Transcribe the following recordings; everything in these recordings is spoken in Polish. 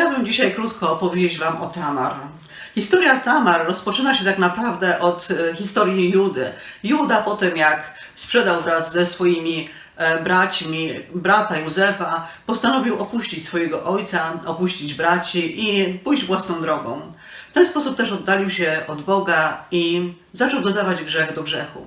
Chciałabym dzisiaj krótko opowiedzieć Wam o Tamar. Historia Tamar rozpoczyna się tak naprawdę od e, historii Judy. Juda po tym jak sprzedał wraz ze swoimi e, braćmi brata Józefa, postanowił opuścić swojego ojca, opuścić braci i pójść własną drogą. W ten sposób też oddalił się od Boga i zaczął dodawać grzech do grzechu.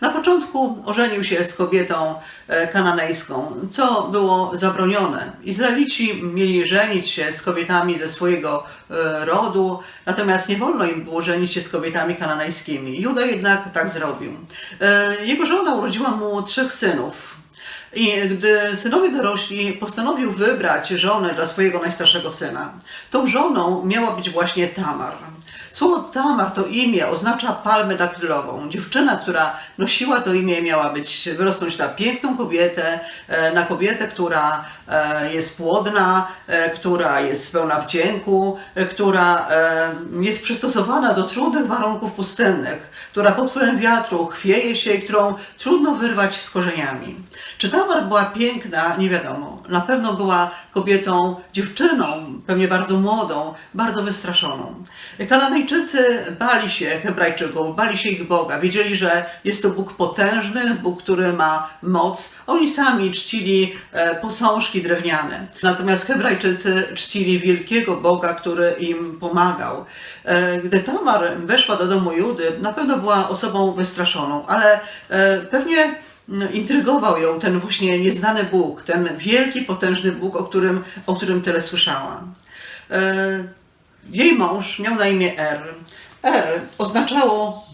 Na początku ożenił się z kobietą e, kananejską, co było zabronione. Izraelici mieli żenić się z kobietami ze swojego e, rodu, natomiast nie wolno im było żenić się z kobietami kananejskimi. Juda jednak tak zrobił. E, Jego żona urodziła mu trzech synów. I gdy synowie dorośli, postanowił wybrać żonę dla swojego najstarszego syna. Tą żoną miała być właśnie Tamar. Słowo Tamar to imię oznacza palmę daktylową. Dziewczyna, która nosiła to imię, miała być, wyrosnąć na piękną kobietę, e, na kobietę, która e, jest płodna, e, która jest pełna wdzięku, która jest przystosowana do trudnych warunków pustynnych, która pod wpływem wiatru chwieje się i którą trudno wyrwać z korzeniami. Czy Tamar była piękna? Nie wiadomo. Na pewno była kobietą, dziewczyną, pewnie bardzo młodą, bardzo wystraszoną. Kananejczycy bali się Hebrajczyków, bali się ich Boga. Wiedzieli, że jest to Bóg potężny, Bóg, który ma moc. Oni sami czcili e, posążki drewniane. Natomiast Hebrajczycy czcili wielkiego Boga, który im pomagał. E, Gdy Tamar weszła do domu Judy, na pewno była osobą wystraszoną, ale e, pewnie intrygował ją ten właśnie nieznany Bóg, ten wielki, potężny Bóg, o którym, o którym tyle słyszała. E, Jej mąż miał na imię Er. Er oznaczało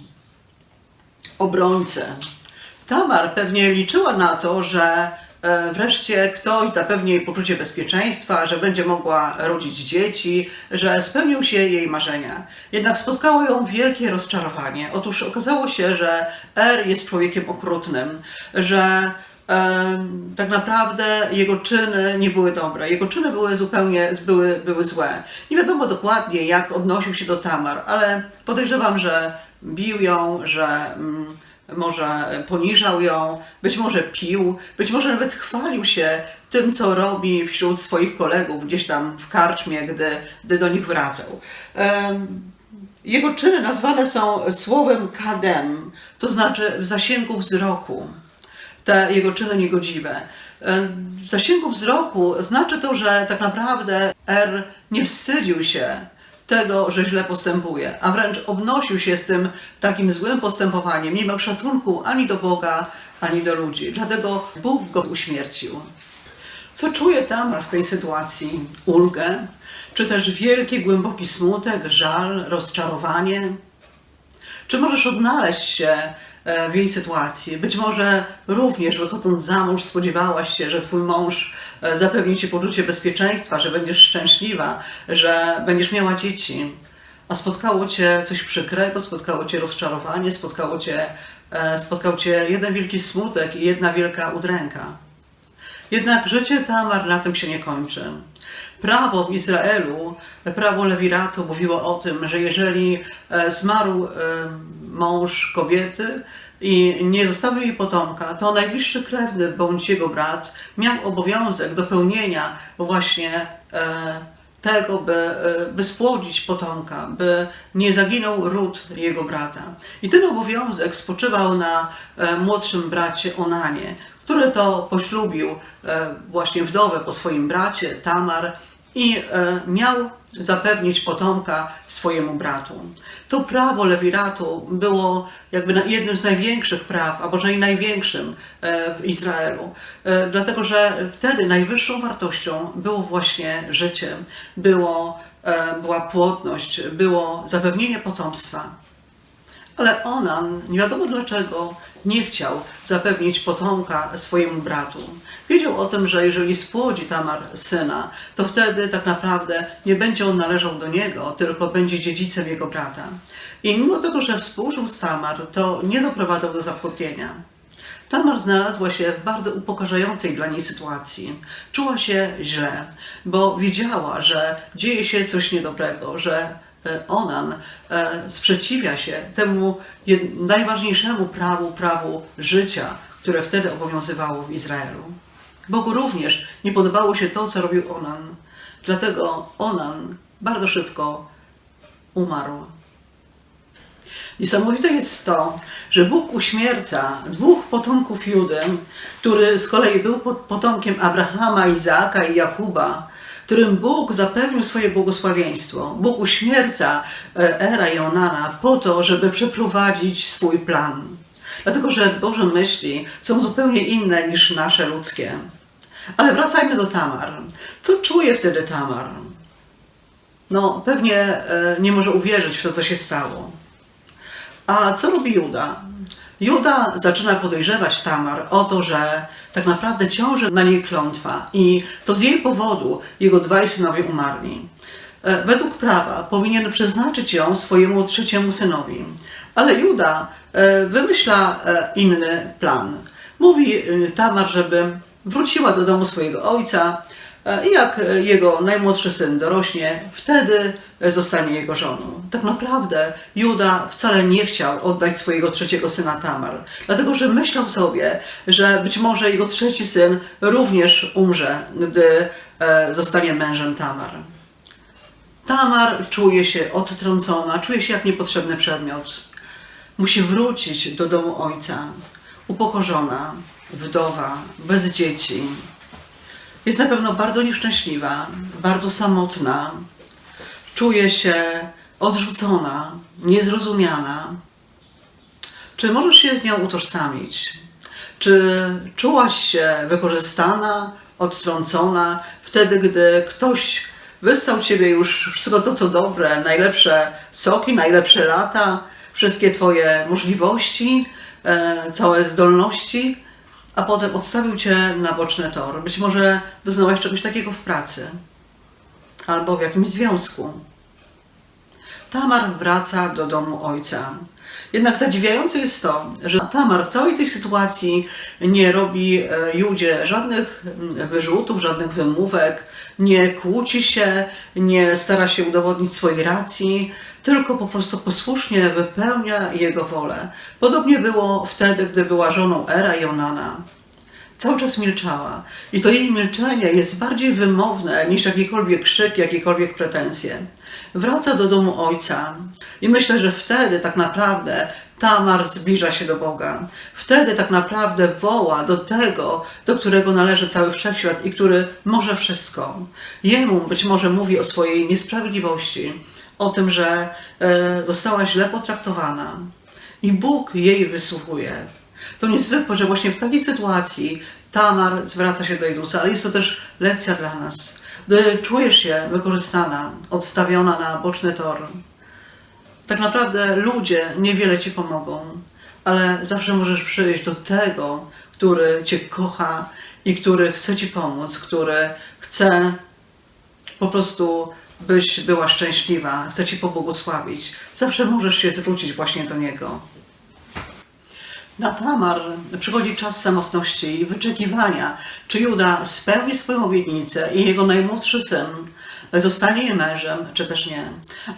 obrońcę. Tamar pewnie liczyła na to, że wreszcie ktoś zapewni jej poczucie bezpieczeństwa, że będzie mogła rodzić dzieci, że spełnią się jej marzenia. Jednak spotkało ją wielkie rozczarowanie. Otóż okazało się, że Er jest człowiekiem okrutnym, że e, tak naprawdę jego czyny nie były dobre. Jego czyny były zupełnie były, były złe. Nie wiadomo dokładnie, jak odnosił się do Tamar, ale podejrzewam, że bił ją, że mm, może poniżał ją, być może pił, być może nawet chwalił się tym, co robi wśród swoich kolegów gdzieś tam w karczmie, gdy, gdy do nich wracał. Jego czyny nazwane są słowem kadem, to znaczy w zasięgu wzroku te jego czyny niegodziwe. W zasięgu wzroku znaczy to, że tak naprawdę R nie wstydził się tego, że źle postępuje, a wręcz obnosił się z tym takim złym postępowaniem. Nie miał szacunku ani do Boga, ani do ludzi. Dlatego Bóg go uśmiercił. Co czuje Tamar w tej sytuacji? Ulgę? Czy też wielki, głęboki smutek, żal, rozczarowanie? Czy możesz odnaleźć się w jej sytuacji? Być może również wychodząc za mąż spodziewałaś się, że twój mąż e, zapewni ci poczucie bezpieczeństwa, że będziesz szczęśliwa, że będziesz miała dzieci, a spotkało cię coś przykrego, spotkało cię rozczarowanie, spotkało cię, e, spotkał cię jeden wielki smutek i jedna wielka udręka. Jednak życie Tamar na tym się nie kończy. Prawo w Izraelu, prawo Lewiratu mówiło o tym, że jeżeli e, zmarł e, mąż kobiety i nie zostawił jej potomka, to najbliższy krewny bądź jego brat miał obowiązek dopełnienia właśnie e, tego, by, e, by spłodzić potomka, by nie zaginął ród jego brata. I ten obowiązek spoczywał na e, młodszym bracie Onanie, który to poślubił właśnie wdowę po swoim bracie, Tamar, i e, miał zapewnić potomka swojemu bratu. To prawo Lewiratu było jakby jednym z największych praw, a może i największym e, w Izraelu, E, dlatego że wtedy najwyższą wartością było właśnie życie, było, była płodność, było zapewnienie potomstwa. Ale Onan, nie wiadomo dlaczego, nie chciał zapewnić potomka swojemu bratu. Wiedział o tym, że jeżeli spłodzi Tamar syna, to wtedy tak naprawdę nie będzie on należał do niego, tylko będzie dziedzicem jego brata. I mimo tego, że współżył z Tamar, to nie doprowadzał do zapłodnienia. Tamar znalazła się w bardzo upokarzającej dla niej sytuacji. Czuła się źle, bo wiedziała, że dzieje się coś niedobrego, że Onan e, sprzeciwia się temu najważniejszemu prawu, prawu życia, które wtedy obowiązywało w Izraelu. Bogu również nie podobało się to, co robił Onan. Dlatego Onan bardzo szybko umarł. Niesamowite jest to, że Bóg uśmierca dwóch potomków Judy, który z kolei był potomkiem Abrahama, Izaaka i Jakuba, którym Bóg zapewnił swoje błogosławieństwo. Bóg uśmierca e, Era i Onana po to, żeby przeprowadzić swój plan. Dlatego, że Boże myśli są zupełnie inne niż nasze ludzkie. Ale wracajmy do Tamar. Co czuje wtedy Tamar? No, pewnie e, nie może uwierzyć w to, co się stało. A co robi Juda? Juda zaczyna podejrzewać Tamar o to, że tak naprawdę ciąży na niej klątwa i to z jej powodu jego dwaj synowie umarli. E, według prawa powinien przeznaczyć ją swojemu trzeciemu synowi, ale Juda e, wymyśla e, inny plan. Mówi Tamar, żeby wróciła do domu swojego ojca, jak e, jego najmłodszy syn dorośnie, wtedy e, zostanie jego żoną. Tak naprawdę Juda wcale nie chciał oddać swojego trzeciego syna Tamar, dlatego że myślał sobie, że być może jego trzeci syn również umrze, gdy zostanie mężem Tamar. Tamar czuje się odtrącona, czuje się jak niepotrzebny przedmiot. Musi wrócić do domu ojca, upokorzona, wdowa, bez dzieci jest na pewno bardzo nieszczęśliwa, bardzo samotna, czuje się odrzucona, niezrozumiana. Czy możesz się z nią utożsamić? Czy czułaś się wykorzystana, odtrącona wtedy, gdy ktoś wystał ciebie już wszystko to, co dobre, najlepsze soki, najlepsze lata, wszystkie twoje możliwości, e, całe zdolności? A potem odstawił cię na boczny tor. Być może doznałaś czegoś takiego w pracy albo w jakimś związku. Tamar wraca do domu ojca. Jednak zadziwiające jest to, że Tamar w całej tej sytuacji nie robi e, Judzie żadnych mm, wyrzutów, żadnych wymówek, nie kłóci się, nie stara się udowodnić swojej racji, tylko po prostu posłusznie wypełnia jego wolę. Podobnie było wtedy, gdy była żoną Era i Onana cały czas milczała. I to jej milczenie jest bardziej wymowne niż jakikolwiek krzyk, jakiekolwiek pretensje. Wraca do domu ojca i myślę, że wtedy tak naprawdę Tamar zbliża się do Boga. Wtedy tak naprawdę woła do tego, do którego należy cały wszechświat i który może wszystko. Jemu być może mówi o swojej niesprawiedliwości, o tym, że e, została źle potraktowana. I Bóg jej wysłuchuje. To niezwykłe, że właśnie w takiej sytuacji Tamar zwraca się do Jezusa, ale jest to też lekcja dla nas. Gdy czujesz się wykorzystana, odstawiona na boczny tor, tak naprawdę ludzie niewiele ci pomogą, ale zawsze możesz przyjść do tego, który cię kocha i który chce ci pomóc, który chce po prostu byś była szczęśliwa, chce ci pobłogosławić. Zawsze możesz się zwrócić właśnie do niego. Na Tamar przychodzi czas samotności i wyczekiwania, czy Juda spełni swoją obietnicę i jego najmłodszy syn zostanie jej mężem, czy też nie.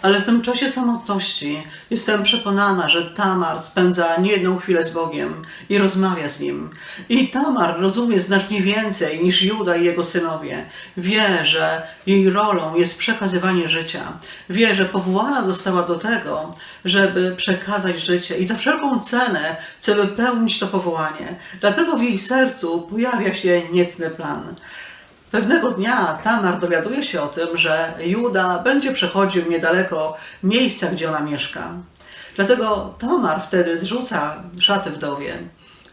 Ale w tym czasie samotności jestem przekonana, że Tamar spędza niejedną chwilę z Bogiem i rozmawia z Nim. I Tamar rozumie znacznie więcej niż Juda i jego synowie. Wie, że jej rolą jest przekazywanie życia. Wie, że powołana została do tego, żeby przekazać życie i za wszelką cenę chce wypełnić to powołanie. Dlatego w jej sercu pojawia się niecny plan. Pewnego dnia Tamar dowiaduje się o tym, że Juda będzie przechodził niedaleko miejsca, gdzie ona mieszka. Dlatego Tamar wtedy zrzuca szaty wdowie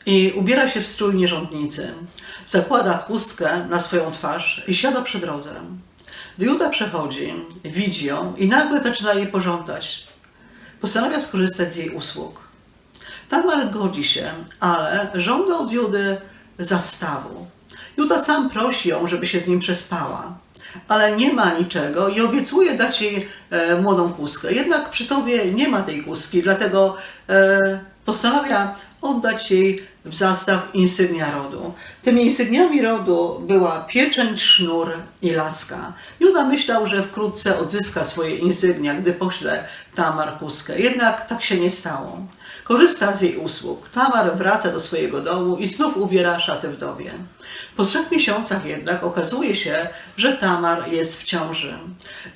i ubiera się w strój nierządnicy. Zakłada chustkę na swoją twarz i siada przy drodze. Juda przechodzi, widzi ją i nagle zaczyna jej pożądać. Postanawia skorzystać z jej usług. Tamar godzi się, ale żąda od Judy zastawu. Juda sam prosi ją, żeby się z nim przespała, ale nie ma niczego i obiecuje dać jej e, młodą kuskę. Jednak przy sobie nie ma tej kuski, dlatego e, postanawia oddać jej w zastaw insygnia rodu. Tymi insygniami rodu była pieczęć, sznur i laska. Juda myślał, że wkrótce odzyska swoje insygnia, gdy pośle Tamar kuskę. Jednak tak się nie stało. Korzysta z jej usług. Tamar wraca do swojego domu i znów ubiera szaty wdowie. Po trzech miesiącach jednak okazuje się, że Tamar jest w ciąży.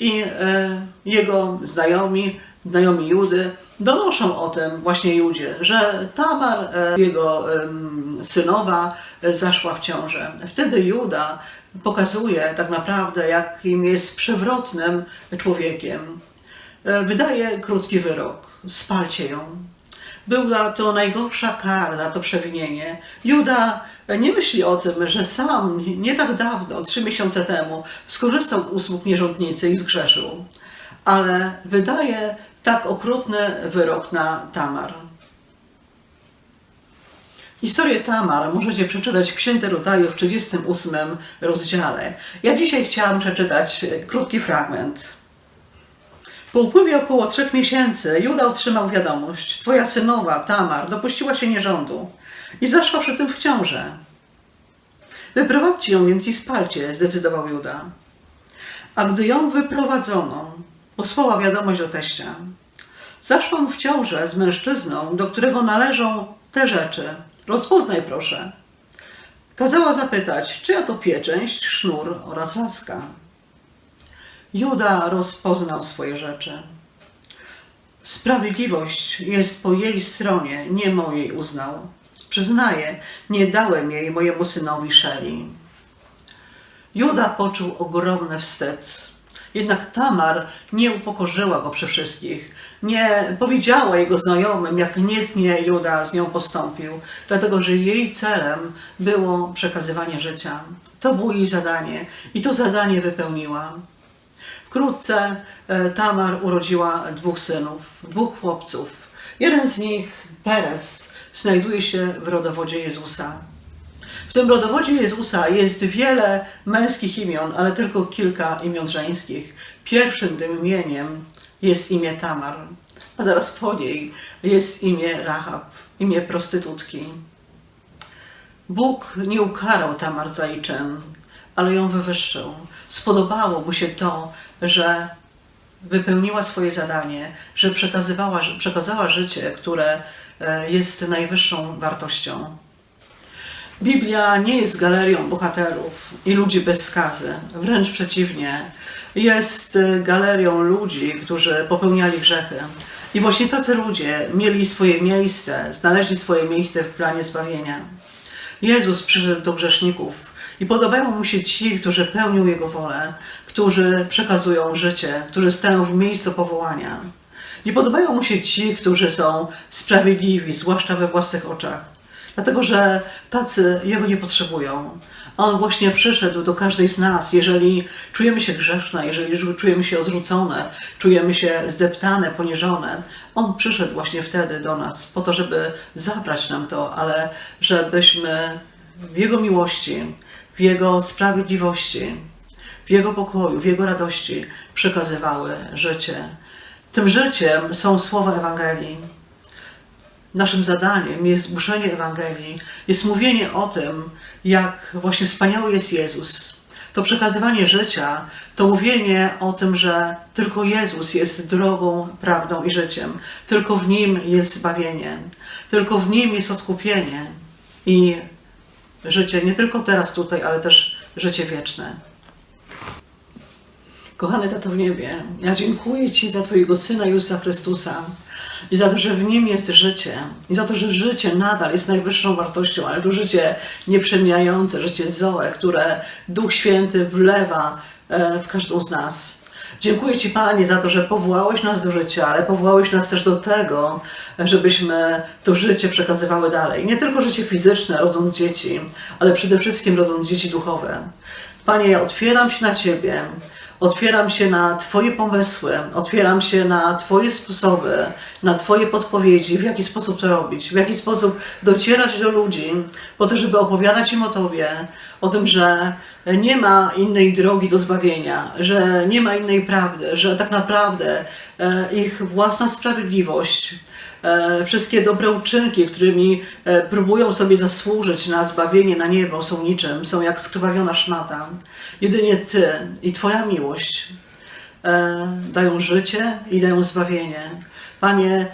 I e, jego znajomi, znajomi Judy, donoszą o tym właśnie Judzie, że Tamar, e, jego synowa, e, zaszła w ciążę. Wtedy Juda pokazuje tak naprawdę, jakim jest przewrotnym człowiekiem. E, Wydaje krótki wyrok. Spalcie ją. Była to najgorsza kara to przewinienie. Juda nie myśli o tym, że sam nie tak dawno, trzy miesiące temu, skorzystał z usług nierządnicy i zgrzeszył. Ale wydaje tak okrutny wyrok na Tamar. Historię Tamar możecie przeczytać w Księdze Rodzaju w 38 rozdziale. Ja dzisiaj chciałam przeczytać krótki fragment. Po upływie około trzech miesięcy Juda otrzymał wiadomość: Twoja synowa, Tamar, dopuściła się nierządu i zaszła przy tym w ciążę. Wyprowadźcie ją więc i spalcie, zdecydował Juda. A gdy ją wyprowadzono, posłała wiadomość do teścia. Zaszłam w ciążę z mężczyzną, do którego należą te rzeczy. Rozpoznaj proszę. Kazała zapytać, czyja to pieczęść, sznur oraz laska. Juda rozpoznał swoje rzeczy. Sprawiedliwość jest po jej stronie, nie mojej uznał. Przyznaję, nie dałem jej mojemu synowi Szeli. Juda poczuł ogromny wstyd. Jednak Tamar nie upokorzyła go przy wszystkich. Nie powiedziała jego znajomym, jak niecnie Juda z nią postąpił, dlatego że jej celem było przekazywanie życia. To było jej zadanie i to zadanie wypełniła. Wkrótce e, Tamar urodziła dwóch synów, dwóch chłopców. Jeden z nich, Perez, znajduje się w rodowodzie Jezusa. Tym rodowodzie Jezusa jest wiele męskich imion, ale tylko kilka imion żeńskich. Pierwszym tym imieniem jest imię Tamar, a zaraz po niej jest imię Rahab, imię prostytutki. Bóg nie ukarał Tamar za jej ale ją wywyższył. Spodobało mu się to, że wypełniła swoje zadanie, że przekazywała, przekazała życie, które e, jest najwyższą wartością. Biblia nie jest galerią bohaterów i ludzi bez skazy. Wręcz przeciwnie. Jest e, galerią ludzi, którzy popełniali grzechy. I właśnie tacy ludzie mieli swoje miejsce, znaleźli swoje miejsce w planie zbawienia. Jezus przyszedł do grzeszników i podobają mu się ci, którzy pełnią Jego wolę, którzy przekazują życie, którzy stają w miejscu powołania. Nie podobają mu się ci, którzy są sprawiedliwi, zwłaszcza we własnych oczach, dlatego że tacy Jego nie potrzebują. On właśnie przyszedł do każdej z nas, jeżeli czujemy się grzeszne, jeżeli czujemy się odrzucone, czujemy się zdeptane, poniżone. On przyszedł właśnie wtedy do nas, po to, żeby zabrać nam to, ale żebyśmy w Jego miłości, w Jego sprawiedliwości, w Jego pokoju, w Jego radości przekazywały życie. Tym życiem są słowa Ewangelii. Naszym zadaniem jest głoszenie Ewangelii, jest mówienie o tym, jak właśnie wspaniały jest Jezus. To przekazywanie życia, to mówienie o tym, że tylko Jezus jest drogą, prawdą i życiem. Tylko w Nim jest zbawienie. Tylko w Nim jest odkupienie i życie nie tylko teraz tutaj, ale też życie wieczne. Kochany Tato w niebie, ja dziękuję Ci za Twojego Syna Jezusa Chrystusa i za to, że w Nim jest życie i za to, że życie nadal jest najwyższą wartością, ale to życie nieprzemijające, życie Zoe, które Duch Święty wlewa e, w każdą z nas. Dziękuję Ci, Panie, za to, że powołałeś nas do życia, ale powołałeś nas też do tego, żebyśmy to życie przekazywały dalej. Nie tylko życie fizyczne, rodząc dzieci, ale przede wszystkim rodząc dzieci duchowe. Panie, ja otwieram się na Ciebie, otwieram się na Twoje pomysły, otwieram się na Twoje sposoby, na Twoje podpowiedzi, w jaki sposób to robić, w jaki sposób docierać do ludzi, po to, żeby opowiadać im o Tobie, o tym, że nie ma innej drogi do zbawienia, że nie ma innej prawdy, że tak naprawdę e, ich własna sprawiedliwość E, wszystkie dobre uczynki, którymi e, próbują sobie zasłużyć na zbawienie, na niebo, są niczym, są jak skrwawiona szmata. Jedynie Ty i Twoja miłość dają życie i dają zbawienie. Panie,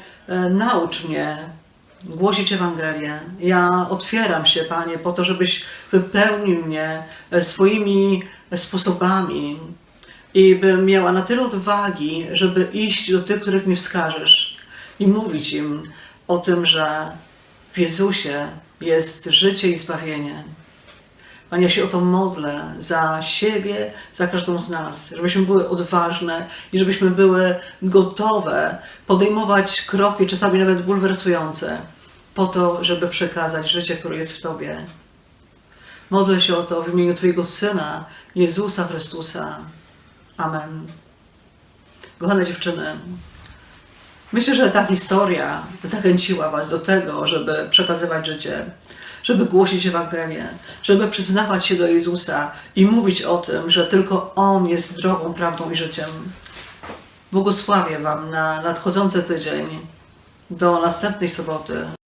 naucz mnie głosić Ewangelię. Ja otwieram się, Panie, po to, żebyś wypełnił mnie swoimi sposobami i bym miała na tyle odwagi, żeby iść do tych, których mi wskażesz i mówić im o tym, że w Jezusie jest życie i zbawienie. Panie, ja się o to modlę za siebie, za każdą z nas, żebyśmy były odważne i żebyśmy były gotowe podejmować kroki, czasami nawet bulwersujące, po to, żeby przekazać życie, które jest w Tobie. Modlę się o to w imieniu Twojego Syna, Jezusa Chrystusa. Amen. Kochane dziewczyny, myślę, że ta historia zachęciła Was do tego, żeby przekazywać życie, żeby głosić Ewangelię, żeby przyznawać się do Jezusa i mówić o tym, że tylko On jest drogą, prawdą i życiem. Błogosławię Wam na nadchodzący tydzień. Do następnej soboty.